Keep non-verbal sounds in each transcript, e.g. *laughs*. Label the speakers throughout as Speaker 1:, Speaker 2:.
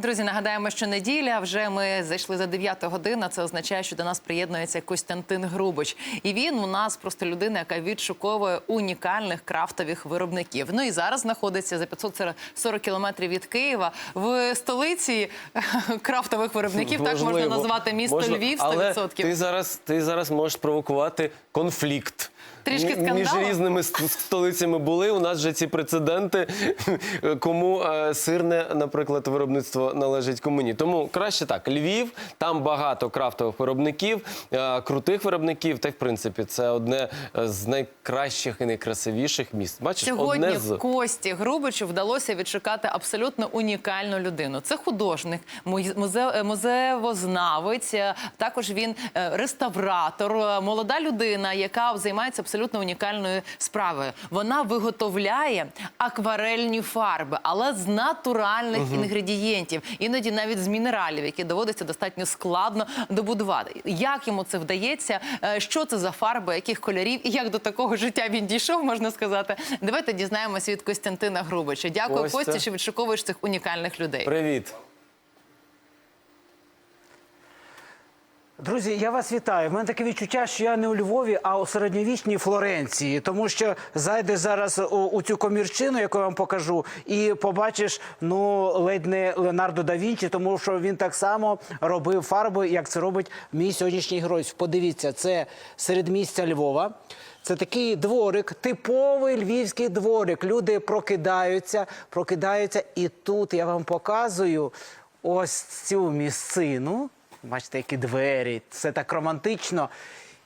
Speaker 1: Друзі, нагадаємо, що неділя вже ми зайшли за 9 годину. Це означає, що до нас приєднується Костянтин Грубич. І він у нас просто людина, яка відшуковує унікальних крафтових виробників. Ну і зараз знаходиться за 540 кілометрів від Києва в столиці крафтових виробників. Так можна назвати місто
Speaker 2: Можна.
Speaker 1: Львів 100%.
Speaker 2: Але ти зараз, ти зараз можеш провокувати конфлікт.
Speaker 1: Трішки
Speaker 2: М- Між різними столицями були. У нас вже ці прецеденти, *laughs* кому е, сирне, наприклад, виробництво належить кому ні. Тому краще так. Львів, там багато крафтових виробників, е, крутих виробників. Та й в принципі це одне е, з найкращих і найкрасивіших міст. Бачиш,
Speaker 1: Сьогодні
Speaker 2: одне з
Speaker 1: Кості Грубичу вдалося відшукати абсолютно унікальну людину. Це художник, музе- музе- музеєвознавець. Також він реставратор, молода людина, яка займається абсолютно унікальною справою. Вона виготовляє акварельні фарби, але з натуральних інгредієнтів, іноді навіть з мінералів, які доводиться достатньо складно добудувати. Як йому це вдається? Е, Що це за фарби, яких кольорів і як до такого життя він дійшов, можна сказати. Давайте дізнаємося від Костянтина Грубича. Дякую,
Speaker 2: Костя.
Speaker 1: Костя, що відшуковуєш цих унікальних людей.
Speaker 2: привіт.
Speaker 3: Друзі, я вас вітаю. У мене таке відчуття, що я не у Львові, а у середньовічній Флоренції, тому що зайдеш зараз у, у цю комірчину, яку я вам покажу, і побачиш ну ледь не Леонардо да Вінчі, тому що він так само робив фарби, як це робить мій сьогоднішній герой. Подивіться, це середмістя Львова. Це такий дворик, типовий львівський дворик. Люди прокидаються, прокидаються, і тут я вам показую ось цю місцину. Бачите, які двері, це так романтично.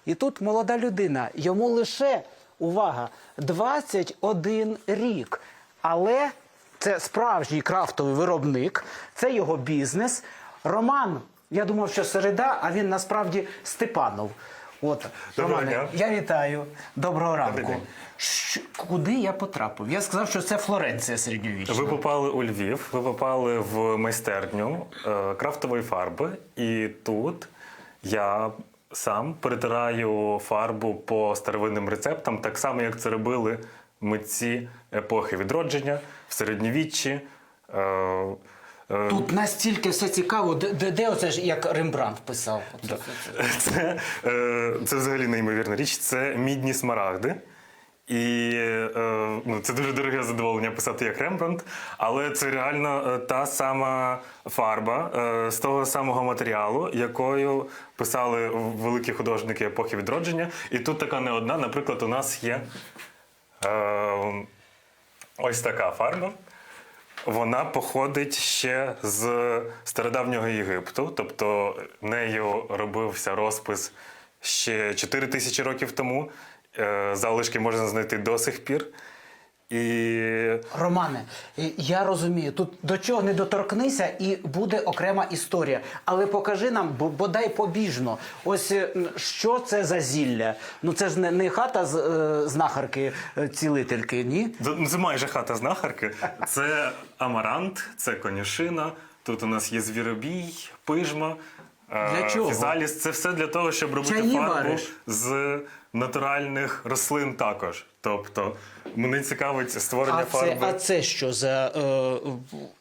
Speaker 3: І тут молода людина. Йому лише, увага, 21 рік. Але це справжній крафтовий виробник, це його бізнес. Роман, я думав, що середа, а він насправді Степанов. От,
Speaker 4: Доброго
Speaker 3: Романе,
Speaker 4: дня.
Speaker 3: я вітаю. Доброго ранку.
Speaker 4: день.
Speaker 3: Куди я потрапив? Я сказав, що це Флоренція середньовічна.
Speaker 4: Ви попали у Львів, ви попали в майстерню е, крафтової фарби, і тут я сам перетираю фарбу по старовинним рецептам, так само як це робили митці епохи відродження в середньовіччі. Е,
Speaker 3: Тут настільки все цікаво, де, де, де оце ж як Рембрандт писав? Оце, це, це. *laughs*
Speaker 4: Це, е, це взагалі неймовірна річ. Це мідні смарагди. І е, ну, це дуже дороге задоволення писати як Рембрандт, але це реально е, та сама фарба е, з того самого матеріалу, якою писали великі художники епохи відродження. І тут така не одна. Наприклад, у нас є е, ось така фарба. Вона походить ще з стародавнього Єгипту, тобто нею робився розпис ще 4 тисячі років тому. Е, Залишки можна знайти до сих пір. І
Speaker 3: Романе, я розумію, тут до чого не доторкнися, і буде окрема історія. Але покажи нам, бо- бодай побіжно, ось е, що це за зілля. Ну це ж не, не хата з е, знахарки е, цілительки, ні?
Speaker 4: ну, це майже хата знахарки. Це амарант, це конюшина. Тут у нас є звіробій, пижма, е,
Speaker 3: Для чого?
Speaker 4: фізаліс. Це все для того, щоб робити
Speaker 3: Чаї
Speaker 4: фарбу
Speaker 3: вариш?
Speaker 4: з натуральних рослин також. Тобто мене цікавить створення
Speaker 3: А це,
Speaker 4: фарби.
Speaker 3: а це що за е,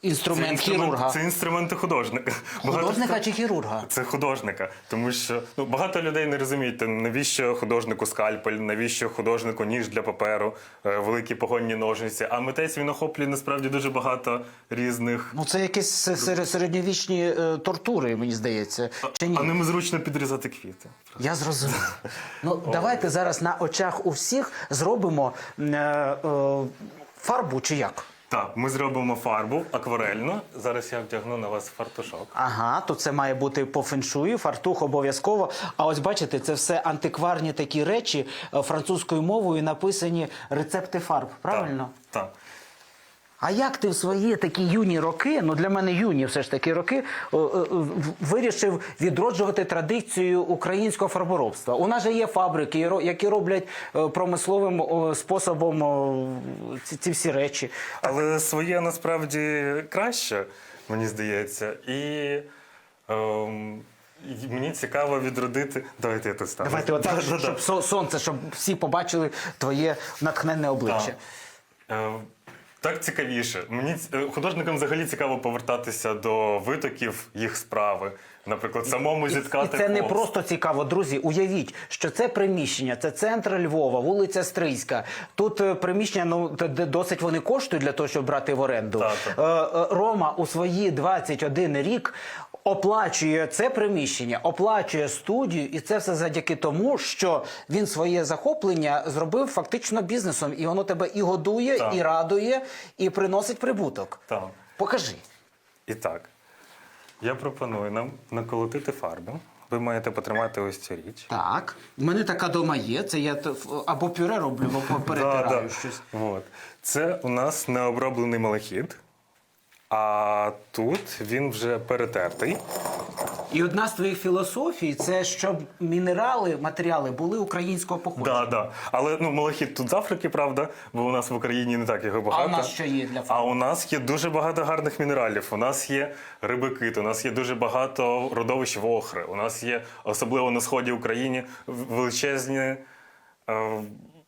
Speaker 3: інструмент, хірурга?
Speaker 4: Це інструменти художника.
Speaker 3: Художника
Speaker 4: хто-
Speaker 3: чи хірурга?
Speaker 4: Це художника, тому що ну багато людей не розуміють, навіщо художнику скальпель, навіщо художнику ніж для паперу, е, великі погонні ножниці. А митець він охоплює насправді дуже багато різних.
Speaker 3: Ну це якісь серед- середньовічні е, тортури, мені здається. Чи ні?
Speaker 4: А ними зручно підрізати квіти.
Speaker 3: Я зрозумів. *laughs* Ну давайте зараз на очах у всіх зробимо е, е, фарбу чи як?
Speaker 4: Так, ми зробимо фарбу акварельну. Зараз я вдягну на вас фартушок.
Speaker 3: Ага, то це має бути по феншую, фартух обов'язково. А ось бачите, це все антикварні такі речі е, французькою мовою написані рецепти фарб. Правильно?
Speaker 4: Так.
Speaker 3: А як ти в свої такі юні роки, ну для мене юні все ж таки роки, о, в- вирішив відроджувати традицію українського фарборобства? У нас же є фабрики, які роблять е, промисловим способом ці, всі речі.
Speaker 4: Але своє насправді краще, мені здається. І ем, мені цікаво відродити. Давайте я тут стану.
Speaker 3: Давайте отак, *laughs* щоб сонце, щоб всі побачили твоє натхненне обличчя.
Speaker 4: Е, Так цікавіше. Мені е, художникам взагалі цікаво повертатися до витоків їх справи. Наприклад, самому зіткати
Speaker 3: і це не просто цікаво, друзі. Уявіть, що це приміщення, це центр Львова, вулиця Стрийська. Тут е, приміщення, ну досить вони коштують для того, щоб брати в оренду.
Speaker 4: Так,
Speaker 3: Е, е, Рома у свої 21 рік. Оплачує це приміщення, оплачує студію, і це все завдяки тому, що він своє захоплення зробив фактично бізнесом, і воно тебе і годує,
Speaker 4: Так.
Speaker 3: і радує, і приносить прибуток.
Speaker 4: Так.
Speaker 3: Покажи.
Speaker 4: І так, я пропоную нам наколотити фарби. Ви маєте потримати ось цю річ.
Speaker 3: Так, в мене така дома є. Це я або пюре роблю, або *laughs* перетираю
Speaker 4: Да, да.
Speaker 3: щось.
Speaker 4: От. Це у нас необроблений малахіт, а тут він вже перетертий.
Speaker 3: І одна з твоїх філософій це щоб мінерали, матеріали були українського походження.
Speaker 4: Да, да. Але ну, малахіт тут з Африки, правда, бо у нас в Україні не так його багато.
Speaker 3: А у нас що є для
Speaker 4: фото?
Speaker 3: А
Speaker 4: у нас є дуже багато гарних мінералів. У нас є рибикит, у нас є дуже багато родовищ вохри. У нас є, особливо на сході України, величезні е,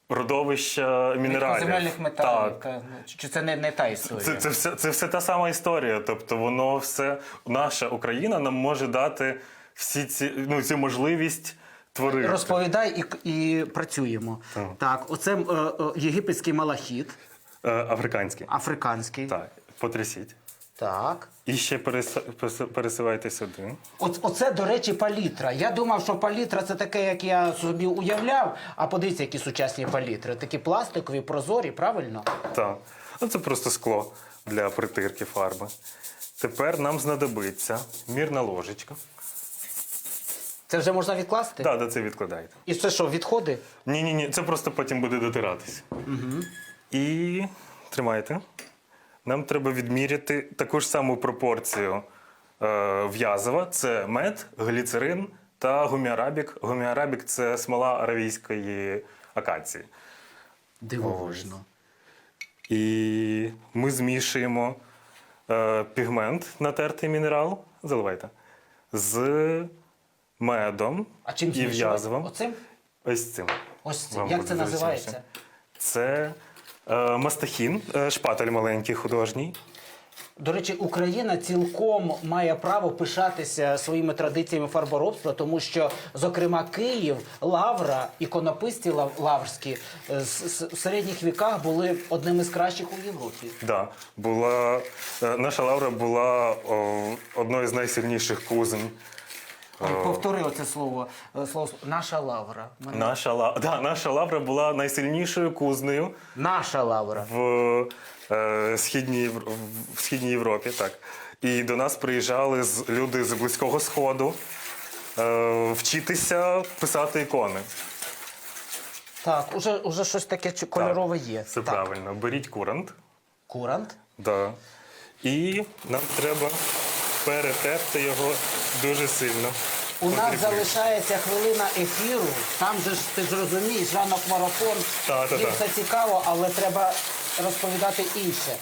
Speaker 4: родовища мінералів.
Speaker 3: Земельних металів.
Speaker 4: Так.
Speaker 3: Та, ну, чи- це не, не та історія?
Speaker 4: Це, це, все, це все та сама історія. Тобто, воно все, наша Україна нам може дати всі ці, ну, цю можливість творити.
Speaker 3: Розповідай і, і працюємо. Так, оце е, е, єгипетський малахіт,
Speaker 4: Е, Африканські.
Speaker 3: африканський.
Speaker 4: Так, потрясіть.
Speaker 3: Так.
Speaker 4: І ще перес- сюди.
Speaker 3: От, оце, до речі, палітра. Я думав, що палітра це таке, як я собі уявляв. А подивіться, які сучасні палітри. Такі пластикові, прозорі, правильно?
Speaker 4: Так. Ну, це просто скло для притирки фарби. Тепер нам знадобиться мірна ложечка.
Speaker 3: Це вже можна відкласти?
Speaker 4: Так, да, це відкладайте.
Speaker 3: І це що, відходи?
Speaker 4: Ні, ні, ні, це просто потім буде дотиратися. Угу. І тримайте. Нам треба відміряти таку ж саму пропорцію е, в'язова: це мед, гліцерин та гуміарабік. Гуміарабік це смола аравійської акації.
Speaker 3: Дивовижно.
Speaker 4: І ми змішуємо е, пігмент, натертий мінерал. Заливайте. З медом
Speaker 3: А чим
Speaker 4: і
Speaker 3: змішувати?
Speaker 4: в'язовим.
Speaker 3: Оцим?
Speaker 4: Ось цим.
Speaker 3: Ось це.
Speaker 4: Вам
Speaker 3: Як
Speaker 4: буде
Speaker 3: це називається?
Speaker 4: Це мастахін, е, шпатель маленький художній.
Speaker 3: До речі, Україна цілком має право пишатися своїми традиціями фарборобства, тому що, зокрема, Київ, Лавра, іконописці лаврські е, в середніх віках були одними з кращих у Європі.
Speaker 4: Да, була, е, наша лавра була одною з найсильніших кузень.
Speaker 3: Повтори оце слово, е, слово наша лавра. Мене-
Speaker 4: Наша, ла- да, наша лавра була найсильнішою кузнею
Speaker 3: Наша лавра.
Speaker 4: в, е, східній, в Східній Європі. Так. І до нас приїжджали з, люди з Близького Сходу е, вчитися писати ікони.
Speaker 3: Так, уже, уже щось таке кольорове є.
Speaker 4: Це
Speaker 3: так.
Speaker 4: правильно. Беріть курант.
Speaker 3: Курант.
Speaker 4: Да. І нам треба перетерти його дуже сильно.
Speaker 3: У нас залишається хвилина ефіру. Там же ж ти ж розумієш, ранок марафон.
Speaker 4: Та, та,
Speaker 3: Їм
Speaker 4: та.
Speaker 3: все цікаво, але треба розповідати інше.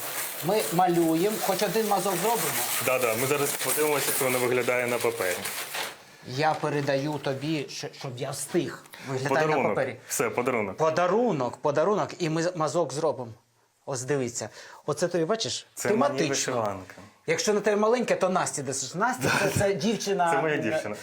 Speaker 3: Ми малюємо, хоч один мазок зробимо.
Speaker 4: Да, да. Ми зараз подивимося, як воно виглядає на папері.
Speaker 3: Я передаю тобі, щ- щоб я встиг. Виглядає на
Speaker 4: Подарунок.
Speaker 3: папері.
Speaker 4: Все, подарунок.
Speaker 3: Подарунок, подарунок, і ми мазок зробимо. Ось дивіться. Оце тобі бачиш?
Speaker 4: Це мені
Speaker 3: тематично.
Speaker 4: вишиванка.
Speaker 3: Якщо на тебе маленьке, то Насті десиш. Настя це, це *laughs* дівчина.
Speaker 4: Це моя дівчина.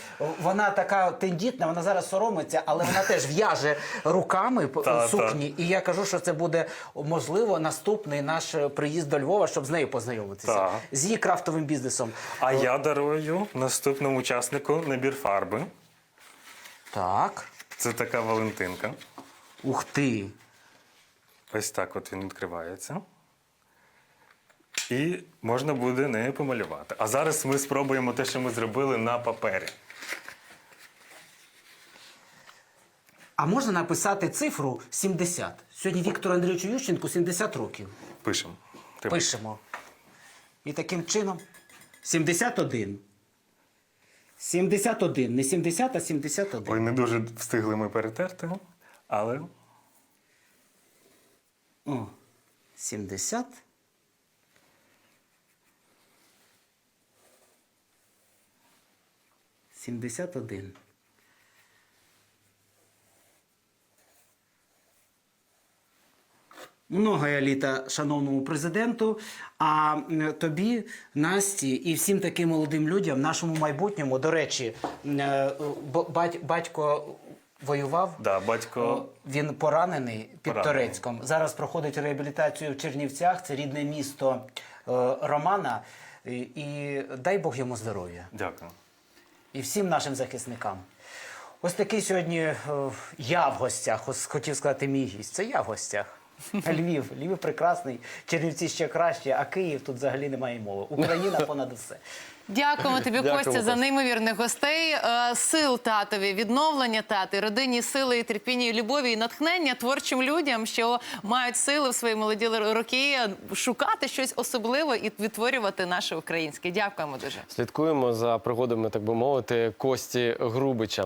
Speaker 3: Вона така тендітна, вона зараз соромиться, але вона теж в'яже руками
Speaker 4: Та,
Speaker 3: сукні. І я кажу, що це буде можливо наступний наш приїзд до Львова, щоб з нею познайомитися.
Speaker 4: Так.
Speaker 3: З її крафтовим бізнесом.
Speaker 4: А я дарую наступному учаснику набір фарби.
Speaker 3: Так.
Speaker 4: Це така Валентинка.
Speaker 3: Ух ти.
Speaker 4: Ось так от він відкривається. І можна буде нею помалювати. А зараз ми спробуємо те, що ми зробили на папері.
Speaker 3: А можна написати цифру 70. Сьогодні Віктору Андрійовичу Ющенку 70 років.
Speaker 4: Пишемо. Тримай.
Speaker 3: Пишемо. І таким чином 71. 71. Не 70, а 71.
Speaker 4: Ой, не дуже встигли ми перетерти, але
Speaker 3: О, 70. Сімдесят один. Многая літа шановному президенту, а тобі, Насті, і всім таким молодим людям, нашому майбутньому, до речі, е, батько воював.
Speaker 4: да, батько.
Speaker 3: Він поранений під
Speaker 4: Поранений.
Speaker 3: Торецьком. Зараз проходить реабілітацію в Чернівцях. Це рідне місто е, Романа. І дай Бог йому здоров'я.
Speaker 4: Дякую.
Speaker 3: І всім нашим захисникам. Ось такий сьогодні е, я в гостях. Ось хотів сказати мій гість. Це я в гостях. *laughs* Львів. Львів прекрасний, Чернівці ще краще, а Київ тут взагалі немає мови. Україна понад усе.
Speaker 1: Дякуємо тобі,
Speaker 2: Дякуємо,
Speaker 1: Костя, за неймовірних гостей. Е, Сил татові, відновлення тати, родині сили, і терпіння, і любові і натхнення творчим людям, що мають сили в свої молоді роки шукати щось особливе і відтворювати наше українське. Дякуємо дуже.
Speaker 2: Слідкуємо за пригодами, так би мовити, Кості Грубича.